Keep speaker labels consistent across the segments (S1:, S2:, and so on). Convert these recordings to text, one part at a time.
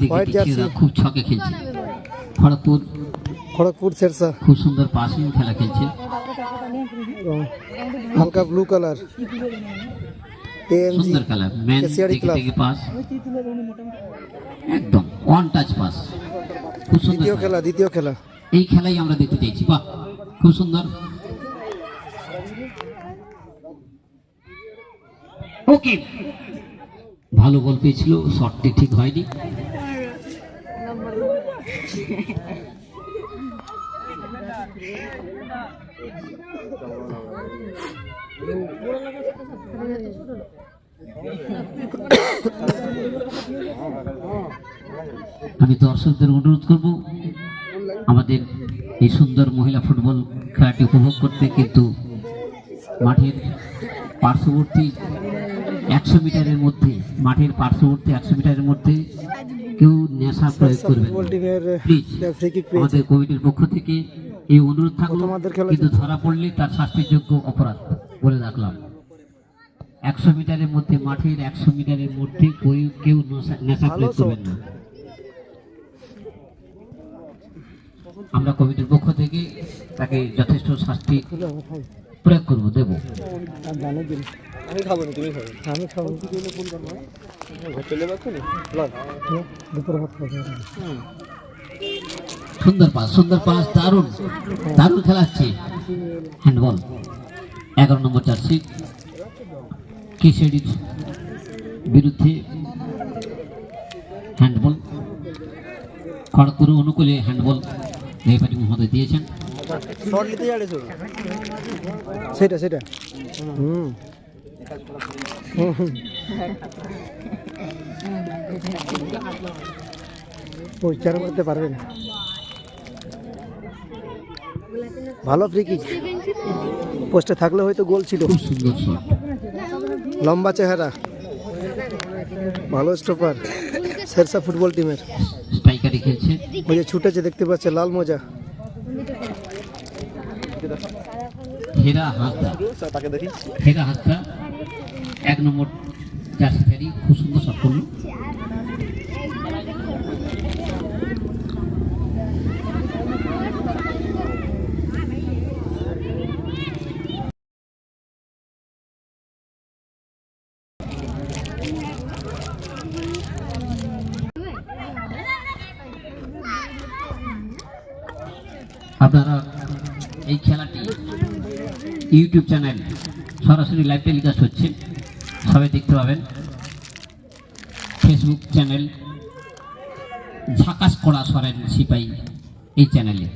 S1: থেকে খুব ছকে খেলছে। খড়গপুর
S2: খড়গপুর শেরশা
S1: খুব সুন্দর পাসিং খেলা খেলছে।
S2: হালকা ব্লু কালার।
S1: সুন্দর খেলা। ম্যান থেকে। থেকে পাস। একদম ওয়ান টাচ পাস খুব সুন্দর
S2: দ্বিতীয়।
S1: খেলা।
S2: দ্বিতীয় খেলা।
S1: এই খেলাই আমরা দেখতে চাইছি। বাহ খুব সুন্দর। ওকে ভালো বল পেয়েছিল শটটি ঠিক হয়নি। আমি দর্শকদের অনুরোধ করব, আমাদের এই সুন্দর মহিলা ফুটবল খেলাটি উপভোগ করতে, কিন্তু মাঠের পার্শ্ববর্তী একশো মিটারের মধ্যে, মাঠের পার্শ্ববর্তী একশো মিটারের মধ্যে কেউ নেশা প্রয়োগ করবেন। আমাদের কমিটির পক্ষ থেকে এই অনুরোধ থাকল কিন্তু ধরা পড়লে তার শাস্তিযোগ্য অপরাধ বলে রাখলাম। একশো মিটারের মধ্যে মাঠের একশো মিটারের মধ্যে কেউ নেশা- প্রয়োগ করবেন না। আমরা কমিটির পক্ষ থেকে তাকে যথেষ্ট শাস্তি প্রয়োগ করব দেব।
S2: আমি খাব না তুমি খাব। আমি খাব। চলে যাচ্ছ দুপুর ভাত খাব।
S1: সুন্দর পাস সুন্দর পাস দারুণ। দারুণ খেলাচ্ছে হ্যান্ডবল এগারো নম্বর জার্সি। কেশিয়াডির বিরুদ্ধে হ্যান্ডবল খড়গপুর অনুকূলে হ্যান্ডবল রেফারি মহোদয় দিয়েছেন।
S2: শর্ট নিতে যাবে সেটা সেটা। হুম। হুম, হুম। পরিচার করতে পারবে না। ভালো ফ্রি কিক পোস্টে থাকলে হয়তো গোল ছিল। লম্বা চেহারা। ভালো স্টপার শেরশা ফুটবল টিমের ওই যে ছুটেছে দেখতে পাচ্ছে লাল মোজা।
S1: হেরা হেরা হাসদা এক নম্বর জার্সিধারী খুব সুন্দর করল। আপনারা এই খেলাটি ইউটিউব চ্যানেল সরাসরি লাইভ টেলিকাস্ট হচ্ছে। সবাই দেখতে পাবেন। ফেসবুক চ্যানেল ঝাকাস করা সরেন সিপাই এই চ্যানেলে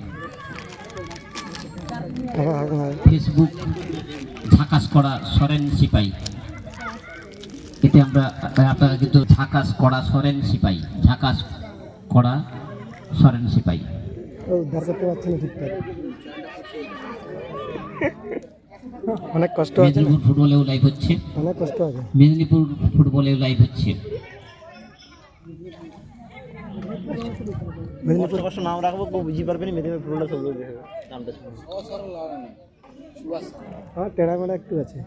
S1: ফেসবুক ঝাকাস করা সরেন সিপাই। এতে আমরা, আপনারা কিন্তু ঝাকাস করা সরেন সিপাই, ঝাকাস করা সরেন সিপাই।
S2: না ঠিকঠাক। অনেক কষ্ট আছে না?
S1: মেদিনীপুর ফুটবলেও লাইভ হচ্ছে।
S2: অনেক কষ্ট আছে।
S1: মেদিনীপুর ফুটবলেও লাইভ হচ্ছে।
S2: মেদিনীপুর
S3: কষ্ট নাম রাখব কেউ বুঝি পারবে না মেদিনীপুর ফুটবলটা সব লোক দেখবে নামটা শুনে
S2: হ্যাঁ টেড়া মেড়া একটু আছে।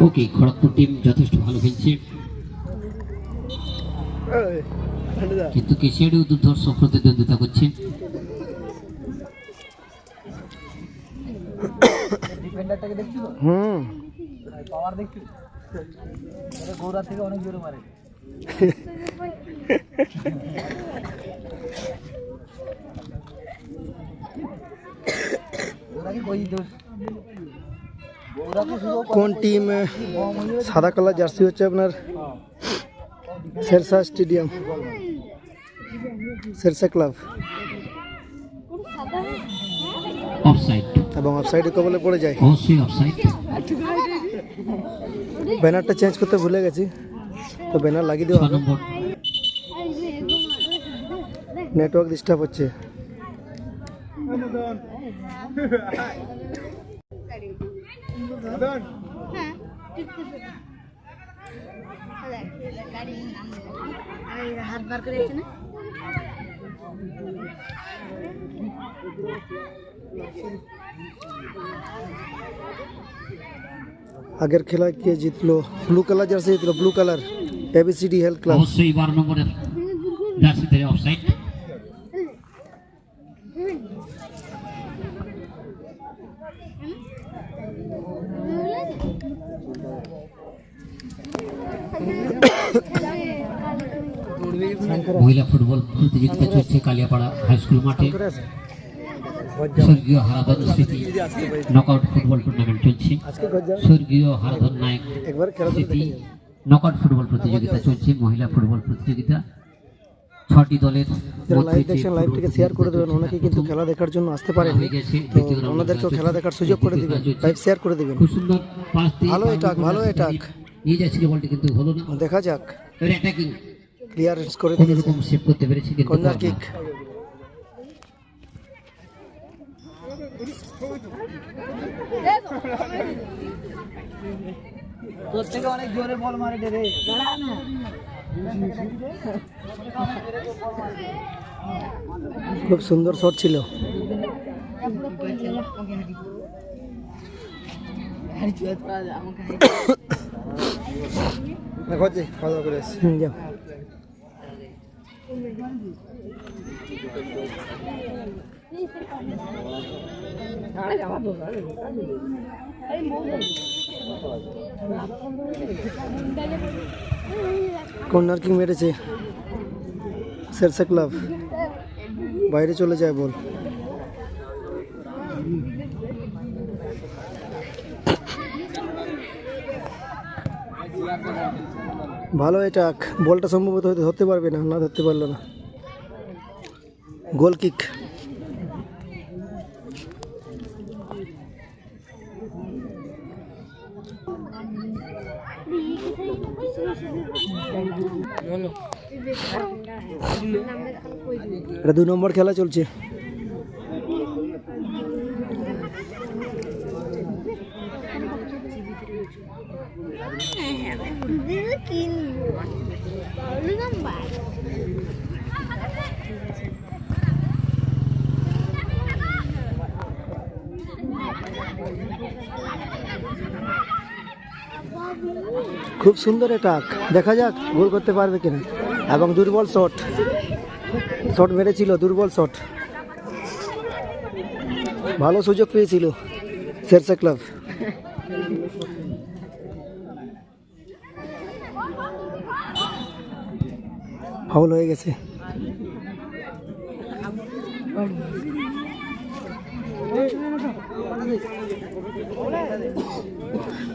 S1: ওকে খড়গপুর টিম যথেষ্ট ভালো খেলছে। কিন্তু কেশিয়াড়িও দুর্ধর্ষ প্রতিদ্বন্দ্বিতা করছে। দেখছ?
S2: হুম।
S3: পাওয়ার দেখছি? গৌরা থেকে অনেক জোরে মারে। ওরা কি কই দোষ ওরা কি শুধু
S2: কোন টিম সাদা কালার জার্সি হচ্ছে আপনার Shersha stadium Shersha club
S1: offside
S2: এবং অফসাইডে কবলে পড়ে যায়
S1: অবশ্যই অফসাইড
S2: ব্যানারটা চেঞ্জ করতে ভুলে গেছি তো ব্যানার লাগিয়ে
S1: ছ
S2: দেওয়া হবে
S1: নম্বর
S2: নেটওয়ার্ক ডিস্টার্ব হচ্ছে।
S4: হ্যাঁ হাত বার করে আছে না
S2: আগের খেলায় কে জিতলো? ব্লু কালার জার্সি জিতলো blue colour ABCD health club
S1: অবশ্যই বারো নম্বরের জার্সি ধরে অফসাইড মহিলা ফুটবল প্রতিযোগিতা চলছে কালিয়াপাড়া হাই স্কুল মাঠে। স্বর্গীয় হারাধন স্মৃতি নকআউট ফুটবল টুর্নামেন্ট চলছে। স্বর্গীয় হারাধন নায়ক স্মৃতি। নকআউট ফুটবল প্রতিযোগিতা চলছে মহিলা ফুটবল প্রতিযোগিতা। ছটি দলের
S2: লাইভ দেখছেন লাইভটিকে শেয়ার করে দেবেন অনেকে কিন্তু খেলা দেখার জন্য আসতে পারেন তো ওনাদেরকেও খেলা দেখার সুযোগ করে দিবেন লাইভ শেয়ার করে দিবেন।
S1: খুব সুন্দর
S2: ভালো ভালো।
S1: নিয়ে বলটি কিন্তু হলো না।
S2: দেখা যাক।
S1: এবার অ্যাটাকিং
S2: ক্লিয়ারেন্স করে দিয়েছে।
S1: সেভ করতে পেরেছে কিন্তু
S2: কর্নার। কিক
S1: না।
S3: তোর থেকে অনেক জোরে বল মারে রে
S2: খুব সুন্দর শট ছিল। হুম, যাও কর্নার কিং মেরেছে। শেরসা ক্লাব বাইরে চলে যায় বল। ভালো এটা বলটা সম্ভবত হয়তো ধরতে পারবে না না ধরতে পারল না। গোল কিক এটা দু নম্বর খেলা চলছে।
S4: কিনবো
S2: খুব সুন্দর এটা দেখা যাক গোল করতে পারবে কিনা। এবং দুর্বল শট শট মেরেছিল, দুর্বল শট ভালো সুযোগ পেয়েছিল শেরসা ক্লাব ফাউল হয়ে গেছে।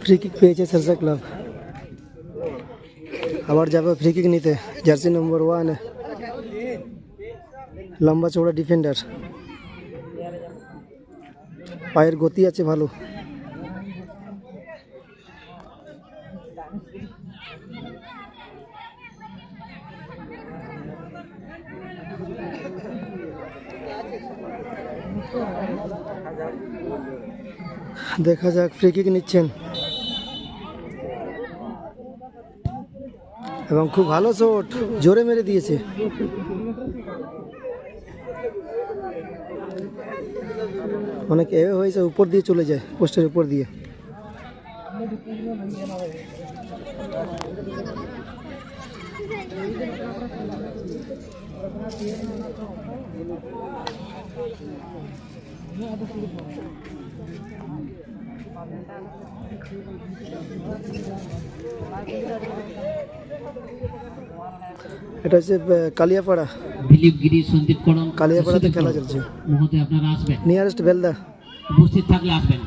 S2: ফ্রি কিক পেয়েছে শেরসা ক্লাব আবার যাবে ফ্রি কিক নিতে জার্সি নম্বর ওয়ান লম্বা চৌড়া ডিফেন্ডার পায়ের গতি আছে ভালো। দেখা যাক ফ্রি কিক নিচ্ছেন। এবং খুব ভালো শট জোরে মেরে দিয়েছে। অনেক এ হয়েছে, উপর দিয়ে চলে যায়, পোস্টের উপর দিয়ে। এটা হচ্ছে কালিয়াপাড়া।
S1: দিলীপ গিরি সন্দীপ করণ
S2: কালিয়াপাড়াতে খেলা। চলছে।
S1: মহোদয় আপনারা আসবেন?
S2: নিয়ারেস্ট বেলদা
S1: উপস্থিত থাকলে আসবেন।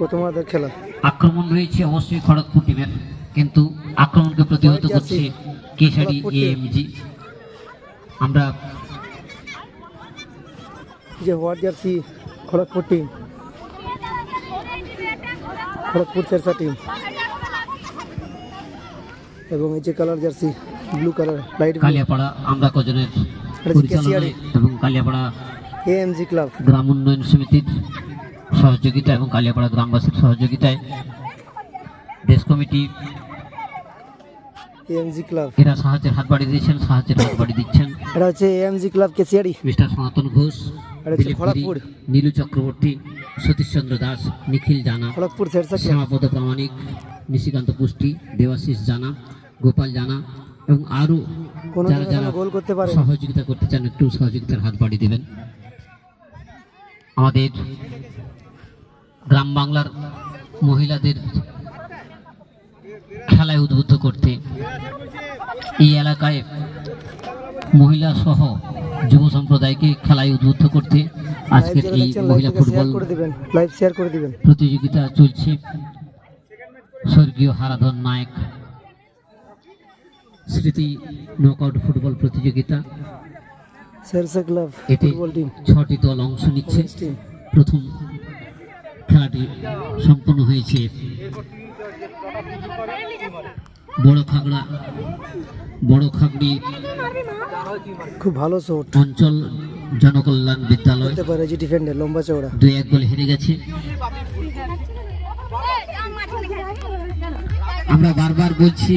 S1: প্রথমার্ধের খেলা আক্রমণ রয়েছে অবশ্যই খড়গপুর টিমের কিন্তু আক্রমণকে প্রতিহত করছে কেশারি। এএমজি। আমরা
S2: যে white jersey Kharagpur team Kharagpur Shersha team এবং এই যে colour jersey blue colour light
S1: Kaliyapara আমরা কজনের এবং কালিয়াপাড়া
S2: এএমজি ক্লাব
S1: গ্রাম উন্নয়ন সমিতির সহযোগিতা এবং কালিয়াপাড়া গ্রামবাসীর সহযোগিতায় দেশ কমিটি
S2: এএমজি ক্লাব
S1: এরা সাহায্যের হাত বাড়িয়ে দিয়েছেন সাহায্যের হাত বাড়িয়ে দিচ্ছেন।
S2: এটা হচ্ছে এএমজি ক্লাব কেসিয়ারি
S1: মিস্টার সনাতন ঘোষ।
S2: খড়গপুর।
S1: নীলু চক্রবর্তী সতীশচন্দ্র দাস নিখিল জানা
S2: খড়গপুর
S1: শ্যামাপদ প্রামাণিক নিশিকান্ত পুষ্টি দেবাশিস জানা গোপাল জানা এবং আরও যারা যারা
S2: গোল করতে পারে।
S1: সহযোগিতা করতে চান একটু সহযোগিতার হাত বাড়িয়ে দেবেন। আমাদের গ্রাম বাংলার মহিলাদের খেলায় উদ্বুদ্ধ করতে এই এলাকায় মহিলা সহ যুব সম্প্রদায়কে খেলায় উদ্বুদ্ধ করতে আজকের এই মহিলা ফুটবল
S2: করে দিবেন শেয়ার করে দিবেন।
S1: প্রতিযোগিতা চলছে। স্বর্গীয় হারাধন নায়ক স্মৃতি নকআউট ফুটবল প্রতিযোগিতা। এতে ছটি দল অংশ নিচ্ছে। প্রথম খেলাটি সম্পন্ন হয়েছে। বড় খাগড়া বড় খাগড়ি
S2: খুব ভালো শট
S1: অঞ্চল জনকল্যাণ বিদ্যালয়।
S2: হতে পারে জি ডিফেন্ডার লম্বা চওড়া।
S1: দুই এক গোল হেরে গেছে। আমরা বারবার বলছি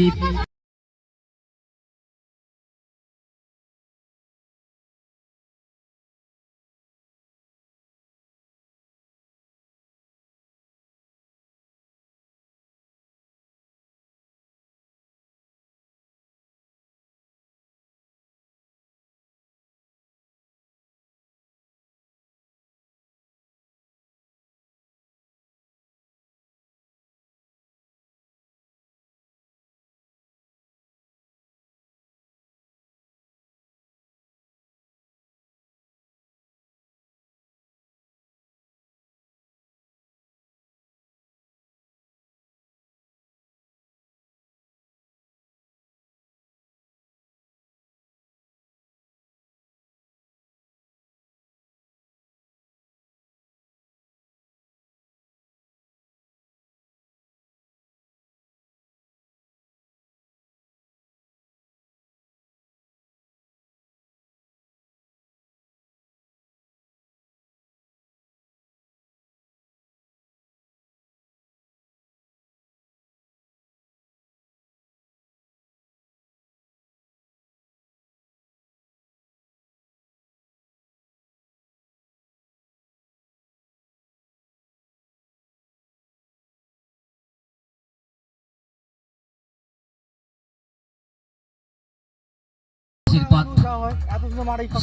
S1: আশীর্বাদ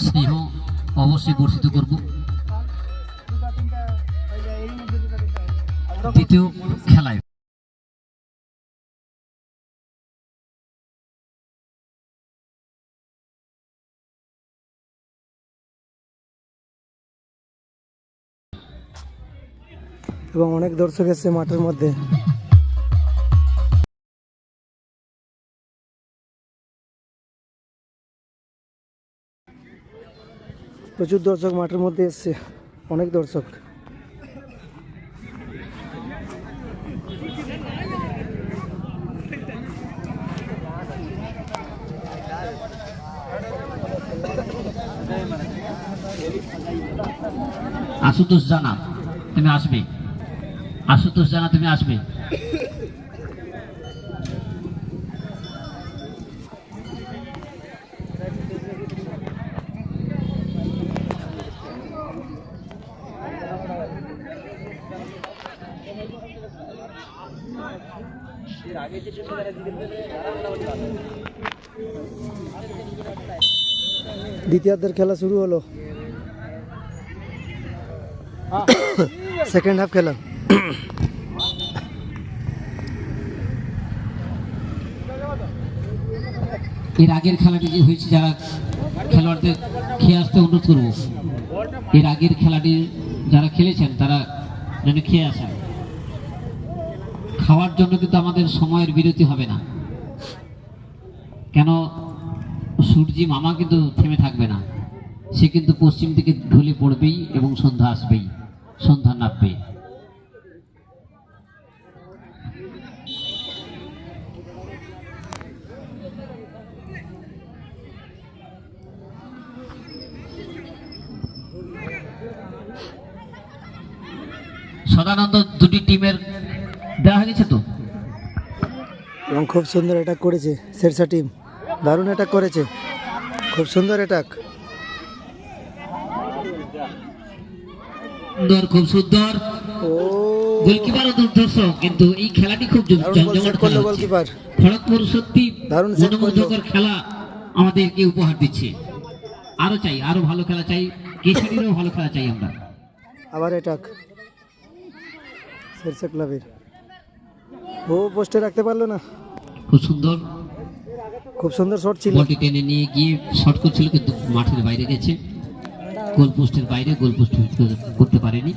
S1: স্নেহ অবশ্যই বর্ষিত করব। দ্বিতীয় খেলায়।
S2: এবং অনেক দর্শক এসছে মাঠের মধ্যে। প্রচুর দর্শক মাঠের মধ্যে এসছে। অনেক দর্শক।
S1: আশুতোষ জানা, তুমি আসবে। আশুতোষ জানা, তুমি আসবে।
S2: দ্বিতীয়ার্ধের খেলা শুরু হলো। সেকেন্ড হাফ খেলা।
S1: এর আগের খেলাটি যে হয়েছে যারা খেলোয়াড়দের খেয়ে আসতে অনুরোধ করব এর আগের খেলাটি যারা খেলেছেন তারা যেন খেয়ে আসেন। খাওয়ার জন্য কিন্তু আমাদের সময়ের বিরতি হবে না। কেন? সূর্যি মামা কিন্তু থেমে থাকবে না। সে কিন্তু পশ্চিম দিকে ঢলে পড়বেই এবং সন্ধ্যা আসবেই, সন্ধ্যা নাববেই সদানন্দ দুটি টিমের দেওয়া হয়ে গেছে তো?
S2: এবং খুব সুন্দর অ্যাটাক করেছে শেরশা টিম দারুণ অ্যাটাক করেছে। খুব সুন্দর অ্যাটাক
S1: সুন্দর খুব সুন্দর। দুর্ধর্ষ কিন্তু এই খেলাটি খুব জমজমাট খেলা
S2: গোলকিপার।
S1: খড়গপুর সত্যি
S2: দারুণ
S1: মনোমুগ্ধকর খেলা আমাদেরকে উপহার দিচ্ছে। আরও চাই আরও ভালো খেলা চাই কেশারিরও ভালো খেলা চাই আমরা।
S2: আবার অ্যাটাক শেরশা ক্লাবের ও পোস্টে রাখতে পারল না।
S1: খুব সুন্দর।
S2: খুব সুন্দর শট ছিল।
S1: বলটি টেনে নিয়ে গিয়ে শট করছিল কিন্তু মাঠের বাইরে গেছে। গোল পোস্টের বাইরে গোল পোস্ট করতে পারেনি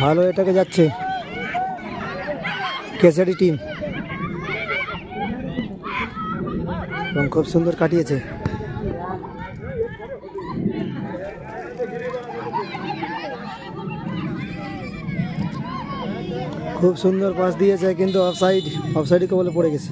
S2: ভালো এটাকে যাচ্ছে। কেসারি টিম। এবং খুব সুন্দর কাটিয়েছে। খুব সুন্দর পাস দিয়েছে কিন্তু অফসাইড কে বলে পড়ে গেছে।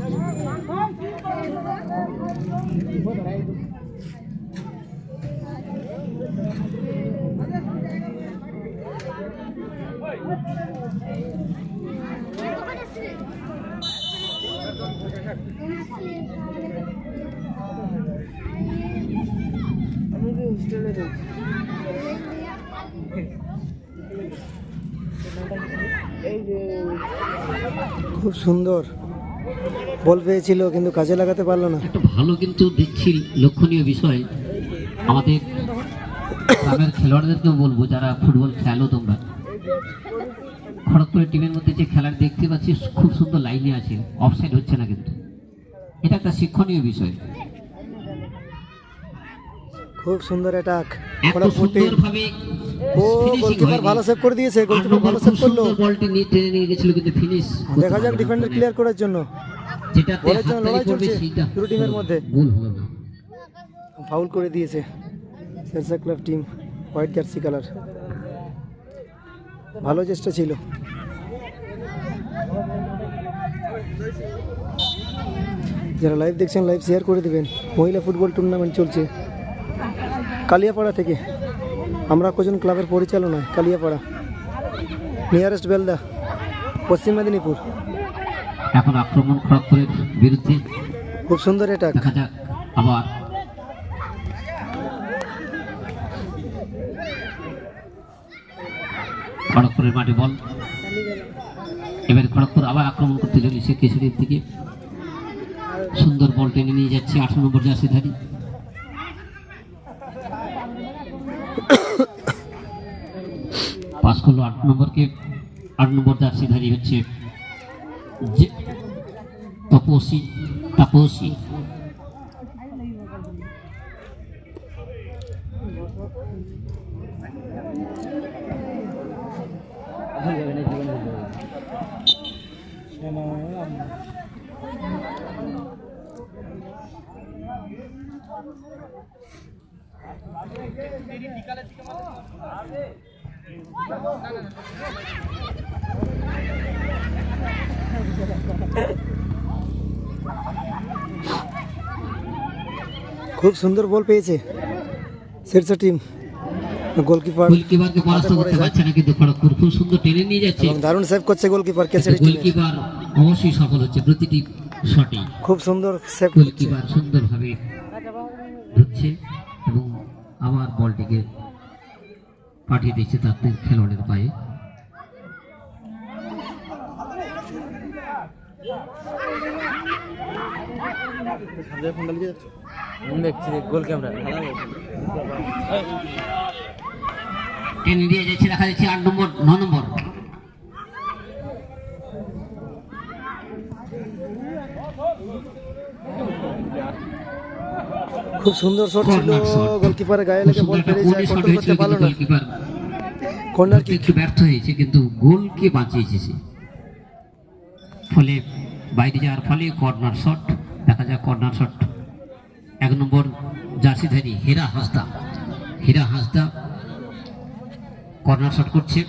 S2: খুব সুন্দর। বল পেয়েছিল, কিন্তু কাজে লাগাতে পারল না।
S1: একটা ভালো কিন্তু দেখছি লক্ষণীয় বিষয়, আমাদের গ্রামের খেলোয়াড়দেরকেও বলব, যারা ফুটবল খেলো তোমরা। খড়গপুরের টিমের মধ্যে যে খেলার দেখতে পাচ্ছি, খুব সুন্দর লাইনে আছে অফসাইড হচ্ছে না কিন্তু। এটা একটা শিক্ষণীয় বিষয়।
S2: খুব সুন্দর অ্যাটাক
S1: ভাবে
S2: ও গোলকিপার ভালো সেভ করে দিয়েছে গোলকিপার ভালো সেভ করল।
S1: বলটি নিয়ে টেনে নিয়ে গেছিল কিন্তু ফিনিশ
S2: দেখা যাক ডিফেন্ডার ক্লিয়ার করার জন্য।
S1: যেটাতে
S2: বলের জন্য লড়াই চলছে দুটো টিমের মধ্যে।
S1: গোল হলো না।
S2: ফাউল করে দিয়েছে। Shersha club team white jersey colour ভালো চেষ্টা ছিল। যারা লাইভ দেখছেন লাইভ শেয়ার করে দেবেন। মহিলা ফুটবল টুর্নামেন্ট চলছে। কালিয়াপাড়া থেকে। আমরা কজন ক্লাবের পরিচালনায় কালিয়াপাড়া। নিয়ারেস্ট বেলদা পশ্চিম মেদিনীপুর।
S1: এখন আক্রমণ খড়গপুরের বিরুদ্ধে।
S2: খুব সুন্দর এটা
S1: দেখা যাক আবার। খড়গপুরের মাঠে বল। এবার খড়গপুর আবার আক্রমণ করতে চলেছে কেশরীর দিকে। সুন্দর বল টেনে নিয়ে যাচ্ছে আঠারো নম্বর জার্সিধারী পাস করল আট নম্বরকে আট নম্বর জার্সিধারী হচ্ছে তপসী তাপসী
S2: খুব সুন্দর বল পেয়েছে শেরশা টিম। গোলকিপার
S1: গোলকিপারকে পরাস্ত
S2: হাতে
S1: করতে। পারছে না কিন্তু খড়গপুর। খুব সুন্দর টেনে নিয়ে যাচ্ছে।
S2: এবং দারুণ সেভ করছে গোলকিপার কেসারি
S1: গোলকিপার অবশ্যই সফল হচ্ছে প্রতিটি শটে।
S2: খুব সুন্দর সেভ
S1: গোলকিপার সুন্দরভাবে ঢুকছে এবং আবার বলটিকে পাঠিয়ে দিচ্ছে তাদের খেলোয়াড়ের পায়ে।
S3: দেখছি গোল ক্যামেরা
S1: টেনে দিয়ে যাচ্ছে দেখা যাচ্ছে আট নম্বর ন নম্বর।
S2: খুব সুন্দর শট ছিল গোলকিপারের গায়ে লেগে বল পেরিয়ে যায় কন্ট্রোল করতে পারল না। কর্নার কিক
S1: ব্যর্থ হয়েছে কিন্তু গোলকে বাঁচিয়েছে সে। ফলে বাইরে যাওয়ার ফলে কর্নার শট দেখা যায় কর্নার শট এক নম্বর জার্সিধারী হেরা হাসদা। হীরা হাসদা কর্নার শট করছে।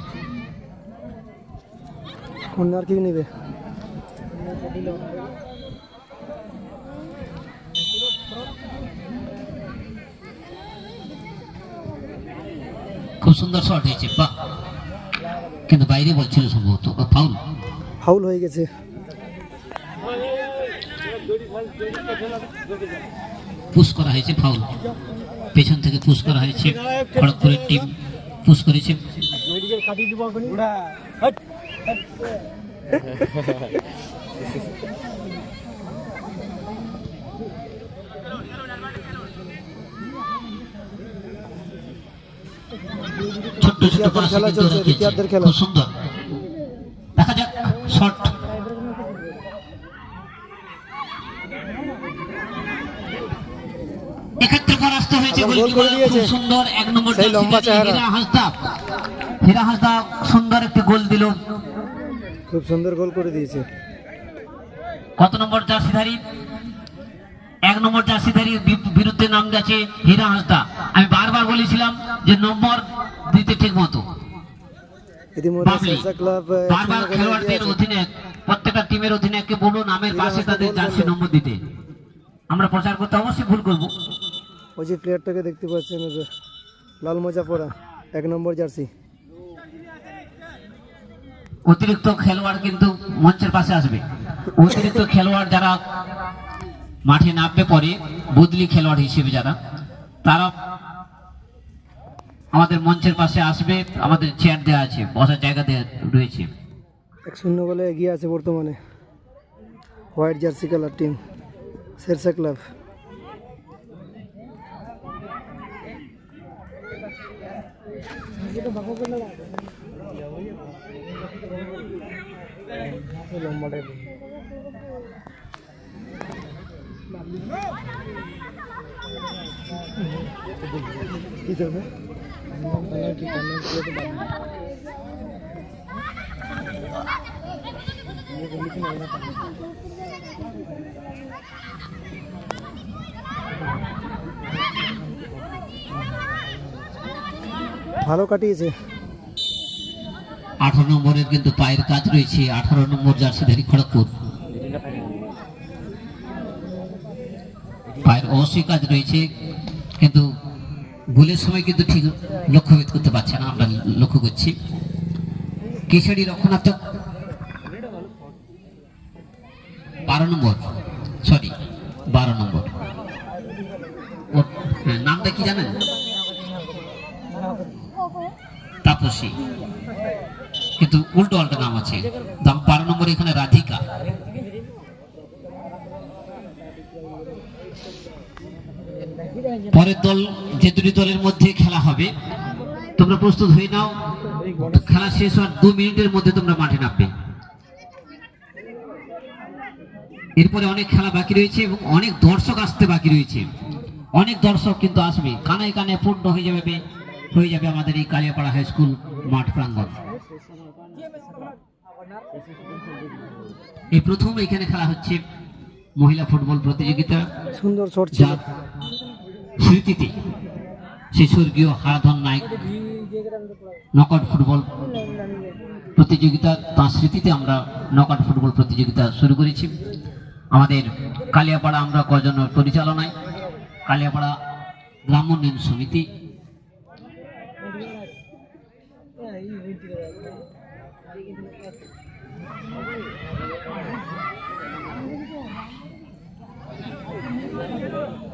S2: কর্নার কিক নেবে।
S1: খুব সুন্দর শট হয়েছে বাহ কিন্তু বাইরে বলছিল সম্ভবত ফাউল
S2: ফাউল হয়ে গেছে।
S1: পুশ করা হয়েছে ফাউল পেছন থেকে পুশ করা হয়েছে খড়গপুরের টিম পুশ করেছে।
S3: ওরা হট
S1: ছোট্ট ছোট্ট
S2: খেলা চলছে, দ্বিতীয়ার্ধের খেলা।
S1: সুন্দর দেখা যাক শট এক্ষেত্রে পরাস্ত হয়েছে। খুব সুন্দর এক নম্বর
S2: সেই লম্বা চেহারা।
S1: হীরা হাসদা হীরা হাসদা সুন্দর একটি গোল দিল
S2: খুব সুন্দর গোল করে দিয়েছে
S1: কত নম্বর জার্সিধারী এক নম্বর বি- বিরুদ্ধে নাম গেছে হীরা হাসদা। আমি বারবার বলেছিলাম যে নম্বর দিতে ঠিক মতো। বারবার খেলোয়াড়দের
S2: এগিয়ে
S1: প্রত্যেকটা টিমের অধীনে বলুন নামের পাশে তাদের জার্সি নম্বর দিতে। আমরা প্রচার করতে অবশ্যই ভুল করব।
S2: ওই যে প্লেয়ারটাকে দেখতে পাচ্ছেন লাল মোজা পরা এক নম্বর জার্সি।
S1: অতিরিক্ত খেলোয়াড় কিন্তু মঞ্চের পাশে আসবে। অতিরিক্ত খেলোয়াড় যারা মাঠে নামবে পরে বদলি খেলোয়াড় হিসেবে যারা তারা আমাদের মঞ্চের পাশে আসবে আমাদের চেয়ার দেওয়া আছে বসার জায়গা দেওয়া রয়েছে।
S2: এক শূন্য বলে এগিয়ে আছে বর্তমানে। White jersey colour team Shersha club. ভালো কাটিয়েছে।
S1: আঠারো নম্বরের কিন্তু পায়ের কাজ রয়েছে। আঠারো নম্বর জার্সিধারী খড়গপুর। পায়ের অবশ্যই কাজ রয়েছে কিন্তু গোলের সময় কিন্তু ঠিক লক্ষ্যভেদ করতে পারছে না আমরা লক্ষ্য করছি। কেশারি রক্ষণাত্মক বারো নম্বর সরি বারো নম্বর। হ্যাঁ, নামটা কি জানেন? তাপসী। কিন্তু উল্টো পাল্টা নাম আছে। বারো নম্বর এখানে রাধিকা। পরের দল, যে দুটি দলের মধ্যে খেলা হবে, তোমরা প্রস্তুত হয়ে নাও। খেলা শেষ হওয়ার দু মিনিটের মধ্যে তোমরা মাঠে নামবে। এরপরে অনেক খেলা বাকি রয়েছে এবং অনেক দর্শক আসতে বাকি রয়েছে। অনেক দর্শক কিন্তু আসবে। কানায় কানে পূর্ণ হয়ে যাবে হয়ে যাবে আমাদের এই কালিয়াপাড়া হাই স্কুল মাঠ প্রাঙ্গণ। এই প্রথম এখানে খেলা হচ্ছে মহিলা ফুটবল প্রতিযোগিতা
S2: সুন্দর
S1: যার স্মৃতিতে সে স্বর্গীয় হারাধন নায়ক নকআউট ফুটবল প্রতিযোগিতা তাঁর স্মৃতিতে আমরা নকআউট ফুটবল প্রতিযোগিতা শুরু করেছি। আমাদের কালিয়াপাড়া আমরা কজন পরিচালনায় কালিয়াপাড়া গ্রাম উন্নয়ন সমিতি।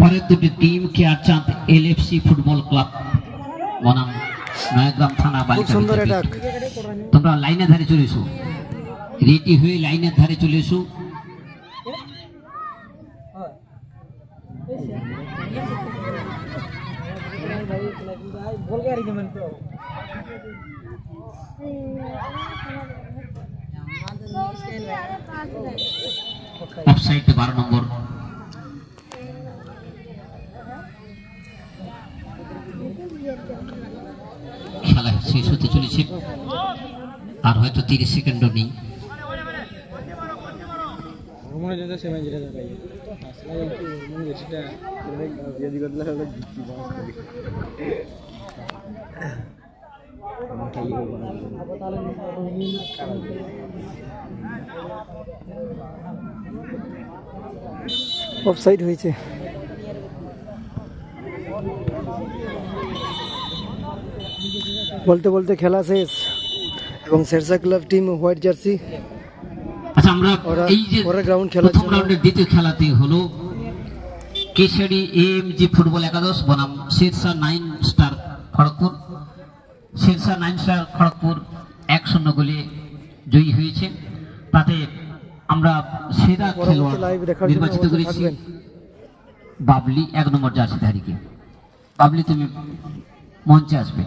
S1: পরের দুটি team Kerachand LFC football club বনাম নয়াগ্রাম থানা বালিকা তোমরা লাইনে ধারে চলে এসো। রেডি হয়ে লাইনের ধারে চলে এসো।
S3: জিতি বাস করি
S2: অফসাইড হয়েছে। বলতে বলতে খেলা শেষ। এবং Shersha club team white jersey
S1: আচ্ছা আমরা এই যে
S2: ওরা ground খেলার জন্য-
S1: রাউন্ডের দ্বিতীয় খেলাতে হলো কেশারি ফুটবল একাদশ বনাম nine star Kharagpur. Nine star Kharagpur এক শূন্য গোলে জয়ী হয়েছে। তাতে আমরা সেরা খেলোয়াড় নির্বাচিত করেছি বাবলি এক নম্বর জার্সিধারীকে বাবলি তুমি মঞ্চে আসবে।